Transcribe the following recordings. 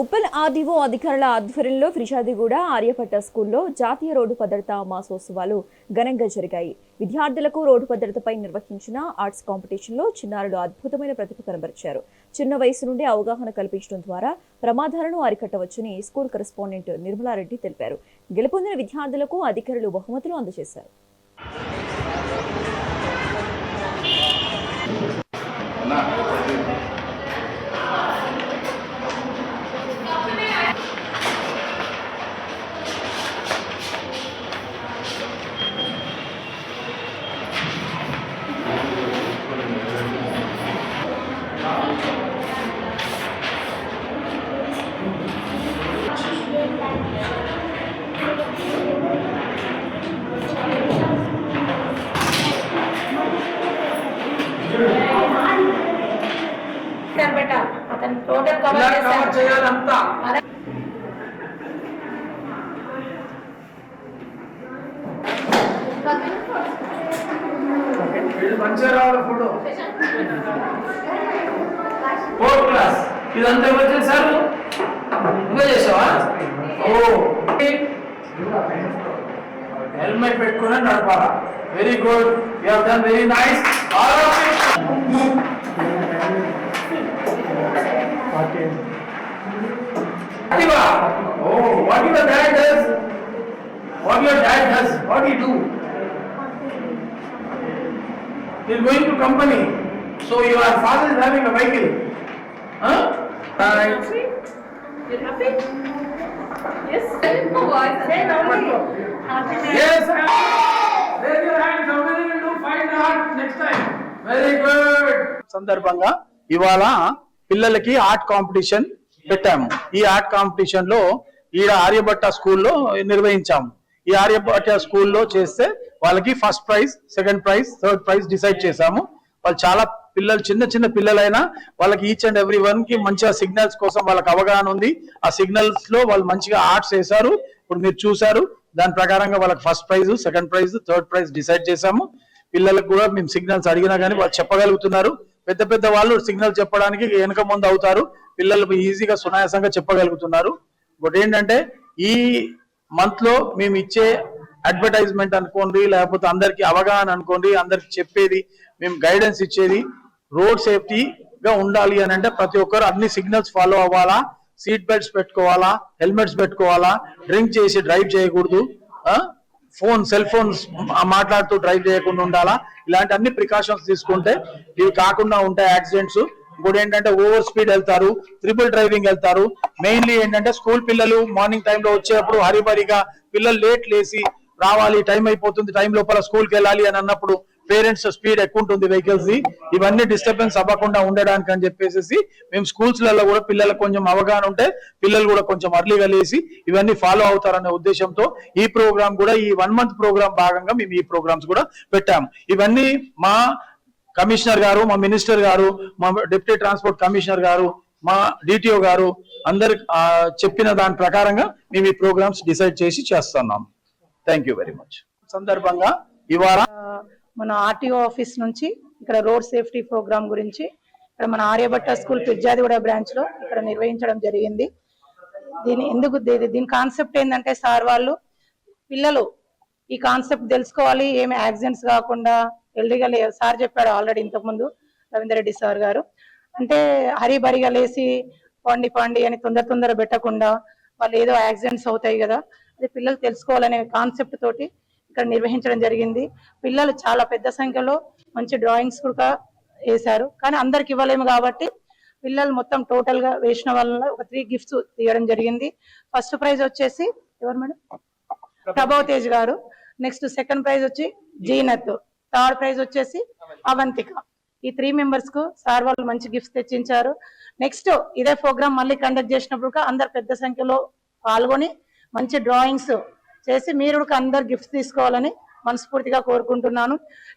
Uppal RDO అధికారుల ఆధ్వర్యంలో ఫిర్యాదిగూడ ఆర్యపట్ట స్కూల్లో జాతీయ రోడ్డు భద్రతా మాసోత్సవాలు ఘనంగా జరిగాయి. విద్యార్థులకు రోడ్డు భద్రతపై నిర్వహించిన ఆర్ట్స్ కాంపిటీషన్లో చిన్నారులు అద్భుతమైన ప్రతిభ కనబరిచారు. చిన్న వయసు నుండి అవగాహన కల్పించడం ద్వారా ప్రమాదాలను అరికట్టవచ్చని స్కూల్ కరెస్పాండెంట్ నిర్మలారెడ్డి తెలిపారు. గెలుపొందిన విద్యార్థులకు అధికారులు బహుమతులు అందజేశారు. కవర్ చేయాలంతా. మంచిగా రావాలి ఫోటో. క్లాస్. ఇదంతా ఎవరు చేశారు? నువ్వే చేసావా? ఓ. హెల్మెట్ పెట్టుకుని నడపాలా? Very good you have done very nice all of Activa. Oh, what your dad does? What your dad does? What do you do? He's going to company. So your father is having a vehicle. Huh? Right. You happy? Yes. No voice. Then only. Happy day. Yes. Raise your hand. Somebody will do fine art next time. Very good. సందర్భంగా ఇవాళ పిల్లలకి art competition పెట్టాము. ఈ art కాంపిటీషన్లో ఈడ ఆర్యభట్ట స్కూల్లో నిర్వహించాము. ఈ ఆర్యభట్ట స్కూల్లో చేస్తే వాళ్ళకి first prize second prize third prize decide చేశాము. వాళ్ళు చాలా పిల్లలు చిన్న చిన్న పిల్లలైనా వాళ్ళకి ఈచ్ అండ్ ఎవ్రీ వన్కి మంచిగా సిగ్నల్స్ కోసం వాళ్ళకి అవగాహన ఉంది. ఆ సిగ్నల్స్లో వాళ్ళు మంచిగా ఆర్ట్స్ వేశారు. ఇప్పుడు మీరు చూసారు దాని ప్రకారంగా వాళ్ళకి first prize second prize third prize decide చేశాము. పిల్లలకు కూడా మేము సిగ్నల్స్ అడిగినా కానీ వాళ్ళు చెప్పగలుగుతున్నారు. పెద్ద పెద్ద వాళ్ళు సిగ్నల్ చెప్పడానికి వెనక ముందు అవుతారు. పిల్లలు ఈజీగా సునాయాసంగా చెప్పగలుగుతున్నారు. ఇంకోటి ఏంటంటే ఈ మంత్లో మేము ఇచ్చే అడ్వర్టైజ్మెంట్ అనుకోండి లేకపోతే అందరికి అవగాహన అనుకోండి అందరికి చెప్పేది మేము గైడెన్స్ ఇచ్చేది రోడ్ సేఫ్టీగా ఉండాలి అని అంటే ప్రతి ఒక్కరు అన్ని సిగ్నల్స్ ఫాలో అవ్వాలా సీట్ బెల్ట్స్ పెట్టుకోవాలా హెల్మెట్స్ పెట్టుకోవాలా డ్రింక్ చేసి డ్రైవ్ చేయకూడదు ఫోన్ సెల్ ఫోన్స్ మాట్లాడుతూ డ్రైవ్ చేయకుండా ఉండాలా? ఇలాంటి అన్ని ప్రికాషన్స్ తీసుకుంటే ఇవి కాకుండా ఉంటాయి యాక్సిడెంట్స్. ఇంకోటి ఏంటంటే ఓవర్ స్పీడ్ వెళ్తారు ట్రిపుల్ డ్రైవింగ్ వెళ్తారు. మెయిన్లీ ఏంటంటే స్కూల్ పిల్లలు మార్నింగ్ టైంలో వచ్చేటప్పుడు హరిబరిగా పిల్లలు లేట్ లేసి రావాలి టైం అయిపోతుంది టైం లోపల స్కూల్కి వెళ్ళాలి అని అన్నప్పుడు పేరెంట్స్ స్పీడ్ ఎక్కువ ఉంటుంది వెహికల్స్ ఇవన్నీ డిస్టర్బెన్స్ అవ్వకుండా ఉండడానికి అని చెప్పేసి మేము స్కూల్స్లలో కూడా పిల్లలకు కొంచెం అవగాహన ఉంటే పిల్లలు కూడా కొంచెం అర్లీగా లేసి ఇవన్నీ ఫాలో అవుతారనే ఉద్దేశంతో ఈ ప్రోగ్రామ్ కూడా ఈ వన్ మంత్ ప్రోగ్రామ్ భాగంగా మేము ఈ ప్రోగ్రామ్స్ కూడా పెట్టాము ఇవన్నీ మా కమిషనర్ గారు మా మినిస్టర్ గారు మా డిప్యూటీ ట్రాన్స్పోర్ట్ కమిషనర్ గారు మా డిటిఓ గారు అందరు చెప్పిన దాని ప్రకారంగా మేము ఈ ప్రోగ్రామ్స్ డిసైడ్ చేసి చేస్తున్నాం. థ్యాంక్ యూ వెరీ మచ్ సందర్భంగా ఇవాళ మన ఆర్టీఓ ఆఫీస్ నుంచి ఇక్కడ రోడ్ సేఫ్టీ ప్రోగ్రామ్ గురించి ఇక్కడ మన ఆర్యభట్ట స్కూల్ పిర్జాదిగూడ బ్రాంచ్లో ఇక్కడ నిర్వహించడం జరిగింది. దీని ఎందుకు దీని కాన్సెప్ట్ ఏంటంటే సార్ వాళ్ళు పిల్లలు ఈ కాన్సెప్ట్ తెలుసుకోవాలి ఏమి యాక్సిడెంట్స్ కాకుండా ఎల్డిగా లే సార్ చెప్పాడు ఆల్రెడీ ఇంతకుముందు రవీందర్ రెడ్డి సార్ గారు. అంటే హరిబరిగా లేసి పండి పండి అని తొందర తొందర పెట్టకుండా వాళ్ళు ఏదో యాక్సిడెంట్స్ అవుతాయి కదా అది పిల్లలు తెలుసుకోవాలనే కాన్సెప్ట్ తోటి ఇక్కడ నిర్వహించడం జరిగింది. పిల్లలు చాలా పెద్ద సంఖ్యలో మంచి డ్రాయింగ్స్ కూడా వేశారు. కానీ అందరికి ఇవ్వలేము కాబట్టి పిల్లలు మొత్తం టోటల్గా వేసిన వల్ల ఒక త్రీ గిఫ్ట్స్ తీయడం జరిగింది. ఫస్ట్ ప్రైజ్ వచ్చేసి ఎవరు మేడం? ప్రభావ్ తేజ్ గారు. నెక్స్ట్ సెకండ్ ప్రైజ్ వచ్చి జీనత్. థర్డ్ ప్రైజ్ వచ్చేసి అవంతిక. ఈ త్రీ మెంబర్స్కు సార్ వాళ్ళు మంచి గిఫ్ట్స్ తెచ్చించారు. నెక్స్ట్ ఇదే ప్రోగ్రామ్ మళ్ళీ కండక్ట్ చేసినప్పుడు అందరు పెద్ద సంఖ్యలో పాల్గొని మంచి డ్రాయింగ్స్ చేసి మీరు కూడా అందరు గిఫ్ట్స్ తీసుకోవాలని మనస్ఫూర్తిగా కోరుకుంటున్నాను.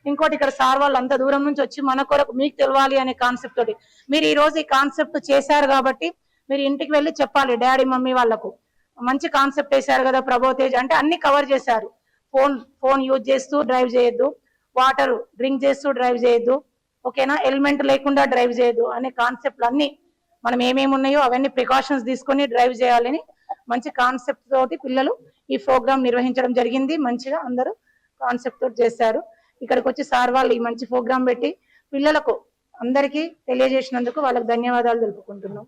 ఇంకోటి ఇక్కడ సార్ వాళ్ళు అంత దూరం నుంచి వచ్చి మన కొరకు మీకు తెలవాలి అనే కాన్సెప్ట్ తోటి. మీరు ఈ రోజు ఈ కాన్సెప్ట్ చేశారు కాబట్టి మీరు ఇంటికి వెళ్ళి చెప్పాలి డాడీ మమ్మీ వాళ్ళకు. మంచి కాన్సెప్ట్ వేశారు కదా ప్రభోతేజ్ అంటే అన్ని కవర్ చేశారు. ఫోన్ ఫోన్ యూజ్ చేస్తూ డ్రైవ్ చేయొద్దు. వాటర్ డ్రింక్ చేస్తూ డ్రైవ్ చేయొద్దు. ఓకేనా హెల్మెట్ లేకుండా డ్రైవ్ చేయొద్దు అనే కాన్సెప్ట్లు అన్ని మనం ఏమేమి ఉన్నాయో అవన్నీ ప్రికాషన్స్ తీసుకొని డ్రైవ్ చేయాలని మంచి కాన్సెప్ట్ తోటి పిల్లలు ఈ ప్రోగ్రామ్ నిర్వహించడం జరిగింది. మంచిగా అందరూ కాన్సెప్ట్ తోటి చేశారు. ఇక్కడికి వచ్చి సార్ వాళ్ళు ఈ మంచి ప్రోగ్రామ్ పెట్టి పిల్లలకు అందరికీ తెలియజేసినందుకు వాళ్ళకి ధన్యవాదాలు తెలుపుకుంటున్నాం.